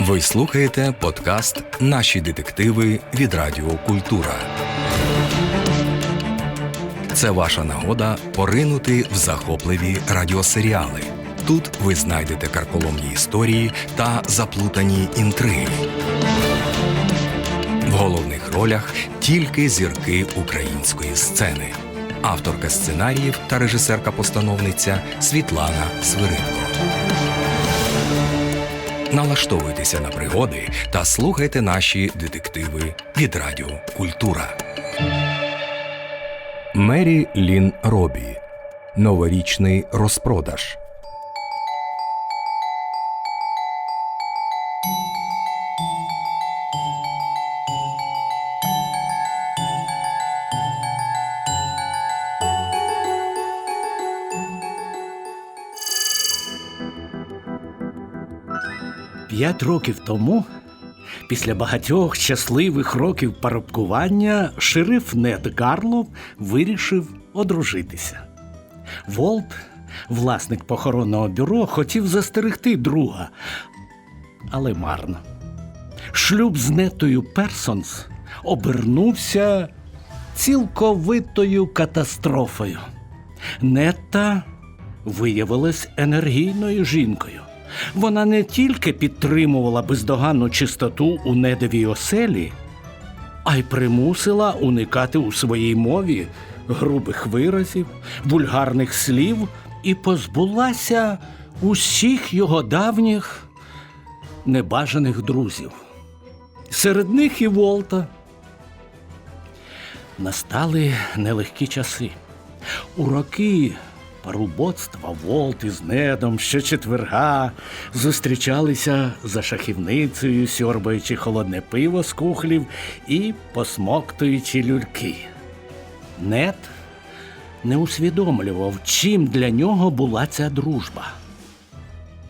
Ви слухаєте подкаст Наші детективи від Радіо Культура. Це ваша нагода поринути в захопливі радіосеріали. Тут ви знайдете карколомні історії та заплутані інтриги. В головних ролях тільки зірки української сцени. Авторка сценаріїв та режисерка-постановниця Світлана Свиридко. Налаштовуйтеся на пригоди та слухайте наші детективи від Радіо Культура. Мері Лін Робі. Новорічний розпродаж. П'ять років тому, після багатьох щасливих років парубкування, шериф Нед Гарлов вирішив одружитися. Волт, власник похоронного бюро, хотів застерегти друга, але марно. Шлюб з Нетою Персонс обернувся цілковитою катастрофою. Нетта виявилась енергійною жінкою. Вона не тільки підтримувала бездоганну чистоту у недовій оселі, а й примусила уникати у своїй мові грубих виразів, вульгарних слів і позбулася усіх його давніх небажаних друзів. Серед них і Волта. Настали нелегкі часи. У роки парубоцтва Волт із Недом щочетверга зустрічалися за шахівницею, сьорбаючи холодне пиво з кухлів і посмоктуючи люльки. Нед не усвідомлював, чим для нього була ця дружба,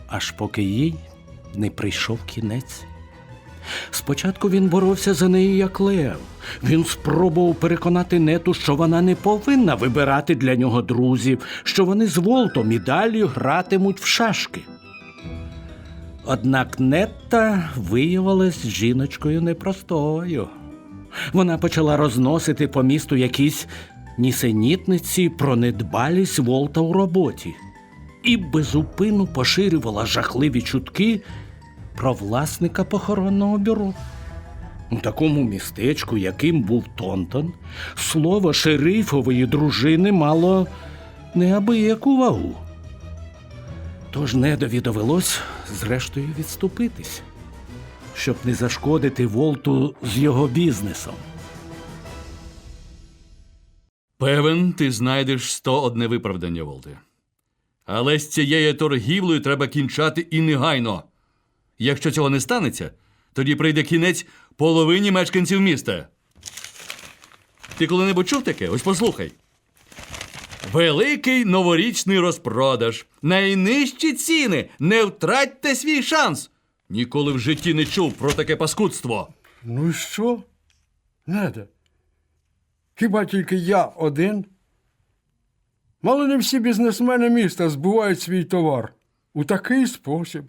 аж поки їй не прийшов кінець. Спочатку він боровся за неї як лев. Він спробував переконати нету, що вона не повинна вибирати для нього друзів, що вони з Волтом і далі гратимуть в шашки. Однак Нетта виявилась жіночкою непростою. Вона почала розносити по місту якісь нісенітниці про недбалість Волта у роботі і безупину поширювала жахливі чутки про власника похоронного бюро. У такому містечку, яким був Тонтон, слово шерифової дружини мало неабияку вагу. Тож недові довелось зрештою відступитись, щоб не зашкодити Волту з його бізнесом. Певен, ти знайдеш 101 виправдання, Волте. Але з цією торгівлею треба кінчати і негайно. Якщо цього не станеться, тоді прийде кінець половині мешканців міста. Ти коли-небудь чув таке? Ось послухай. Великий новорічний розпродаж. Найнижчі ціни. Не втратьте свій шанс. Ніколи в житті не чув про таке паскудство. Ну і що? Неде. Хіба тільки я один? Мало не всі бізнесмени міста збувають свій товар у такий спосіб.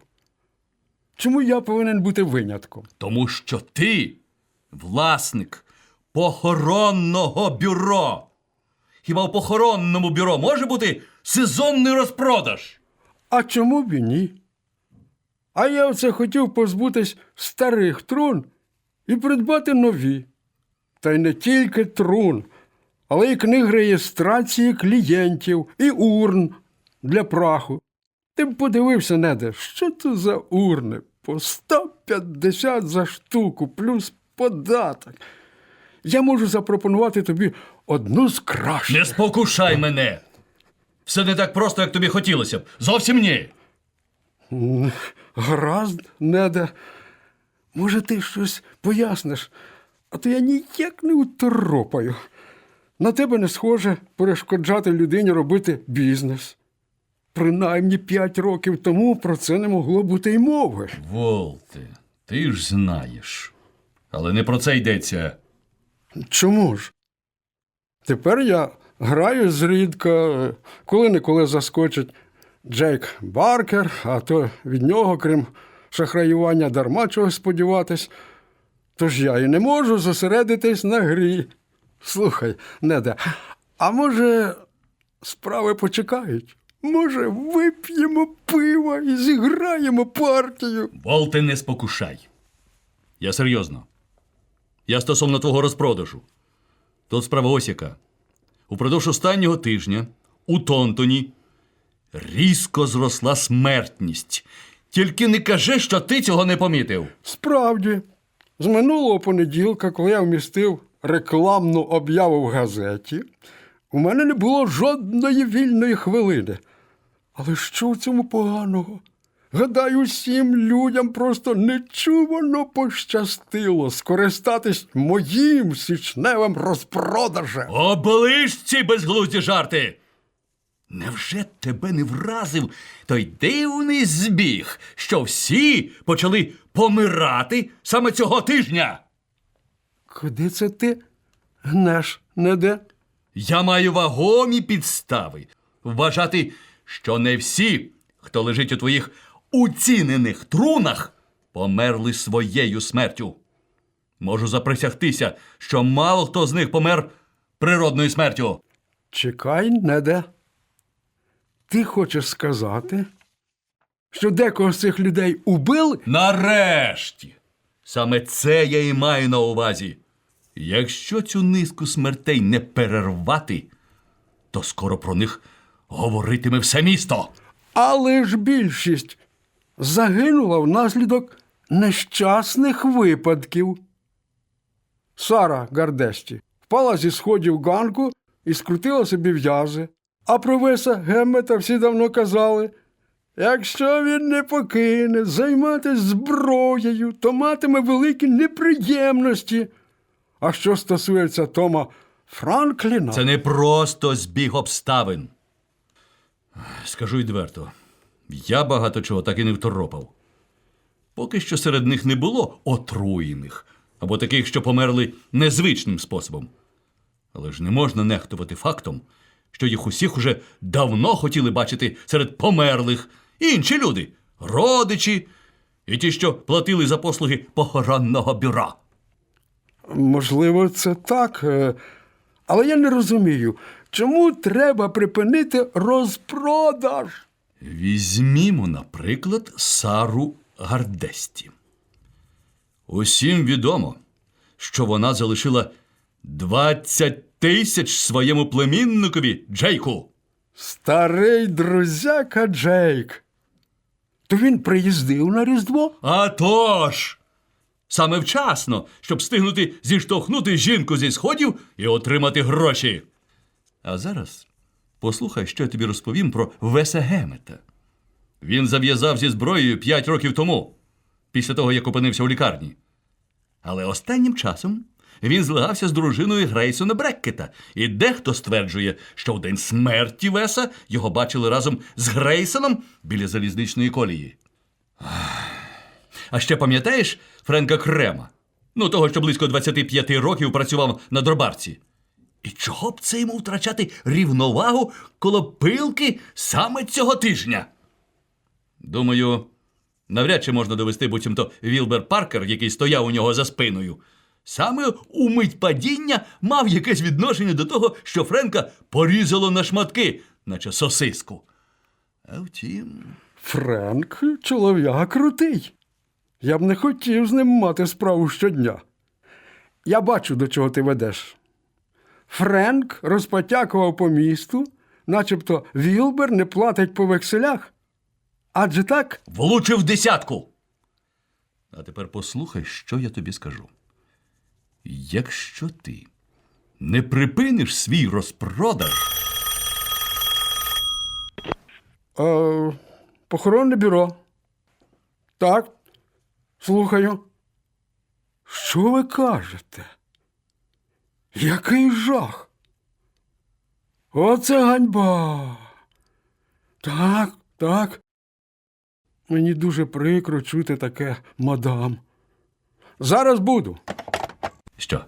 Чому я повинен бути винятком? Тому що ти власник похоронного бюро. Хіба в похоронному бюро може бути сезонний розпродаж? А чому б і ні? А я оце хотів позбутись старих трун і придбати нові. Та й не тільки трун, але й книг реєстрації клієнтів і урн для праху. Ти б подивився, Неде, що це за урни? По 150 за штуку, плюс податок. Я можу запропонувати тобі одну з кращих. Не спокушай мене. Все не так просто, як тобі хотілося б. Зовсім ні. Гаразд, неде. Може, ти щось поясниш, а то я ніяк не уторопаю. На тебе не схоже перешкоджати людині робити бізнес. Принаймні п'ять років тому про це не могло бути й мови. Волте, ти ж знаєш. Але не про це йдеться. Чому ж? Тепер я граю зрідка, коли-неколи заскочить Джейк Баркер, а то від нього, крім шахраювання дарма чогось сподіватись. Тож я і не можу зосередитись на грі. Слухай, Неде, а може, справи почекають? Може, вип'ємо пива і зіграємо партію? Волте, не спокушай. Я серйозно. Я стосовно твого розпродажу. Тут справа ось яка. Упродовж останнього тижня у Тонтоні різко зросла смертність. Тільки не кажи, що ти цього не помітив. Справді, з минулого понеділка, коли я вмістив рекламну об'яву в газеті, у мене не було жодної вільної хвилини. Але що в цьому поганого? Гадаю, всім людям просто нечувано пощастило скористатись моїм січневим розпродажем. Оближ ці безглузді жарти. Невже тебе не вразив той дивний збіг, що всі почали помирати саме цього тижня? Куди це ти гнеш, неде? Я маю вагомі підстави вважати, що не всі, хто лежить у твоїх уцінених трунах, померли своєю смертю. Можу заприсягтися, що мало хто з них помер природною смертю. Чекай, неде. Ти хочеш сказати, що декого з цих людей убили? Нарешті! Саме це я і маю на увазі. Якщо цю низку смертей не перервати, то скоро про них говоритиме все місто. Але ж більшість загинула внаслідок нещасних випадків. Сара Гардесті впала зі сходів ганку і скрутила собі в'язи. А про Веса Геммета всі давно казали. Якщо він не покине займатися зброєю, то матиме великі неприємності. А що стосується Тома Франкліна, Це не просто збіг обставин. Скажу відверто, я багато чого так і не второпав. Поки що серед них не було отруєних або таких, що померли незвичним способом. Але ж не можна нехтувати фактом, що їх усіх уже давно хотіли бачити серед померлих інші люди, родичі і ті, що платили за послуги похоронного бюро. Можливо, це так. е, Але я не розумію, чому треба припинити розпродаж? Візьмімо, наприклад, Сару Гардесті. Усім відомо, що вона залишила 20 тисяч своєму племінникові Джейку. Старий друзяка Джейк. То він приїздив на Різдво? А тож! Саме вчасно, щоб встигнути зіштовхнути жінку зі сходів і отримати гроші. А зараз послухай, що я тобі розповім про Веса Гемета. Він зав'язав зі зброєю п'ять років тому, після того, як опинився у лікарні. Але останнім часом він злагався з дружиною Грейсона Бреккета, і дехто стверджує, що в день смерті Веса його бачили разом з Грейсоном біля залізничної колії. А ще пам'ятаєш Френка Крема? Ну, того, що близько 25 років працював на дробарці. І чого б це йому втрачати рівновагу коло пилки саме цього тижня? Думаю, навряд чи можна довести буцімто Вілбер Паркер, який стояв у нього за спиною. Саме у мить падіння мав якесь відношення до того, що Френка порізало на шматки, наче сосиску. А втім. Френк чолов'яга крутий. Я б не хотів з ним мати справу щодня. Я бачу, до чого ти ведеш. Френк розпотякував по місту, начебто Вілбер не платить по векселях. Адже так, Влучив десятку. А тепер послухай, що я тобі скажу. Якщо ти не припиниш свій розпродаж, е, похоронне бюро. Так, слухаю. Що ви кажете? Який жах? Оце ганьба. Так, так. Мені дуже прикро чути таке, мадам. Зараз буду. що?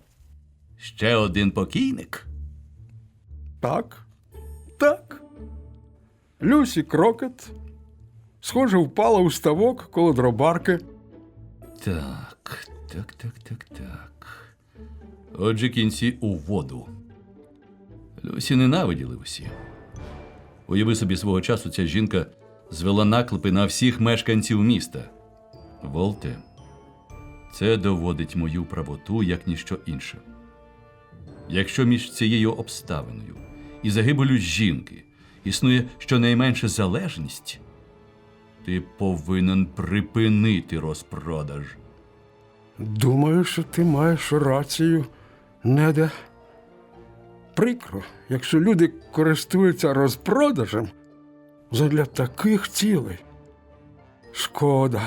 Ще один покійник? Так, так. Люсі Крокет, Схоже, впала у ставок коло дробарки. Так, так, так, так, так. Отже, кінці у воду. Люсі ненавиділи усі. Уяви собі свого часу ця жінка звела наклепи на всіх мешканців міста. Волте, це доводить мою правоту як ніщо інше. Якщо між цією обставиною і загибелю жінки існує щонайменше залежність, ти повинен припинити розпродаж. Думаю, що ти маєш рацію, неде. Прикро, якщо люди користуються розпродажем задля таких цілей. Шкода.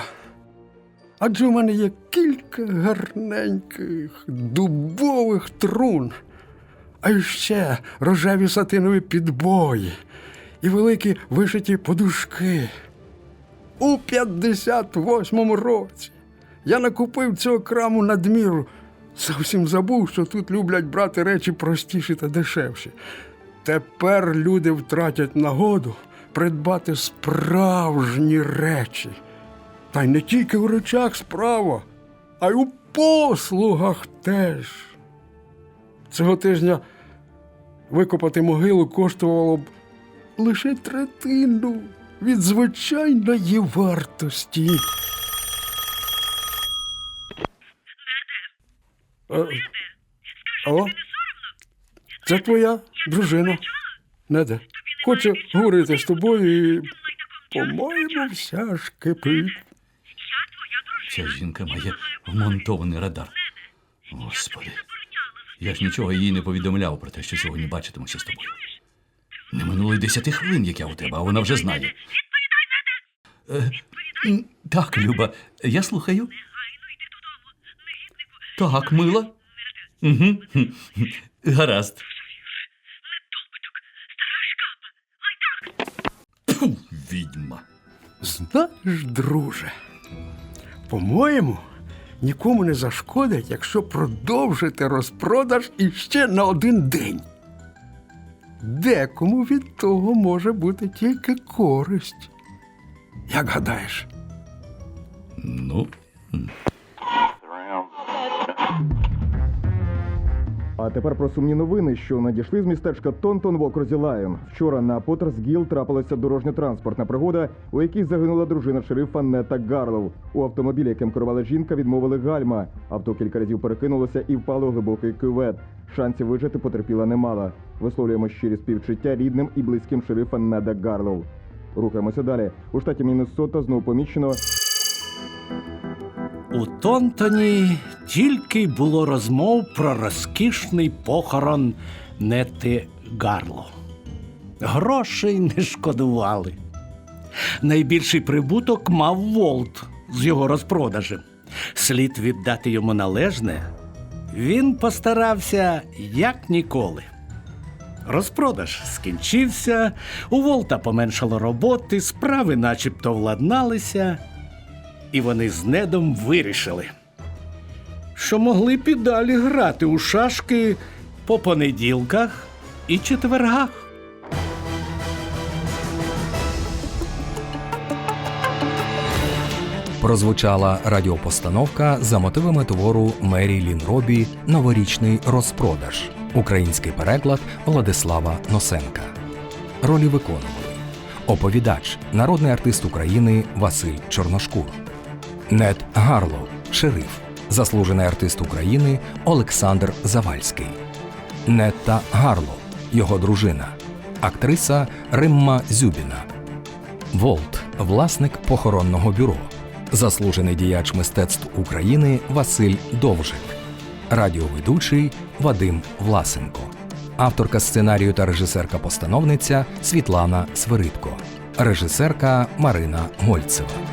Адже в мене є кілька гарненьких дубових трун, а ще рожеві сатинові підбої і великі вишиті подушки. У 58-му році я накупив цього краму надміру. Зовсім забув, що тут люблять брати речі простіші та дешевші. Тепер люди втратять нагоду придбати справжні речі. Та й не тільки в речах справа, а й у послугах теж. Цього тижня викопати могилу коштувало б лише третину від звичайної вартості. Алло? Це твоя дружина. Неде. Хоче говорити з тобою і, по-моєму, вся ж кипить. Ця жінка має вмонтований радар. Господи, я ж нічого їй не повідомляв про те, що сьогодні бачитимуся з тобою. Не минуло й десяти хвилин, як я у тебе, а вона вже знає. Е, так, Люба, я слухаю. Так, мила. Угу. Гаразд. Фу, відьма. Знаєш, друже, по-моєму, нікому не зашкодить, якщо продовжити розпродаж іще на один день. Декому від того може бути тільки користь. Як гадаєш? Ну, А тепер про сумні новини, що надійшли з містечка Тонтон в окрузі Лайон. Вчора на Поттерсгіл трапилася дорожньо-транспортна пригода, у якій загинула дружина шерифа Нета Гарлоу. У автомобілі, яким керувала жінка, відмовили гальма. Авто кілька разів перекинулося і впало у глибокий кювет. Шансів вижити потерпіла немало. Висловлюємо щирі співчуття рідним і близьким шерифа Неда Гарлоу. Рухаємося далі. У штаті Міннесота знову помічено У Тонтоні тільки було розмов про розкішний похорон Нети Гарло. Грошей не шкодували. Найбільший прибуток мав Волт з його розпродажем. Слід віддати йому належне. Він постарався як ніколи. Розпродаж скінчився, у Волта поменшало роботи, справи начебто владналися, і вони з недом вирішили, що могли б і далі грати у шашки по понеділках і четвергах. Прозвучала радіопостановка за мотивами твору Мері Лін Робі Новорічний розпродаж. Український переклад Владислава Носенка. Ролі виконували оповідач, народний артист України Василь Чорношкур, Нет Гарлоу, шериф, заслужений артист України Олександр Завальський, Нетта Гарлоу, його дружина, актриса Римма Зюбіна. Волт, власник похоронного бюро, заслужений діяч мистецтв України Василь Довжик, радіоведучий Вадим Власенко, авторка сценарію та режисерка-постановниця Світлана Свиридко, режисерка Марина Гольцева.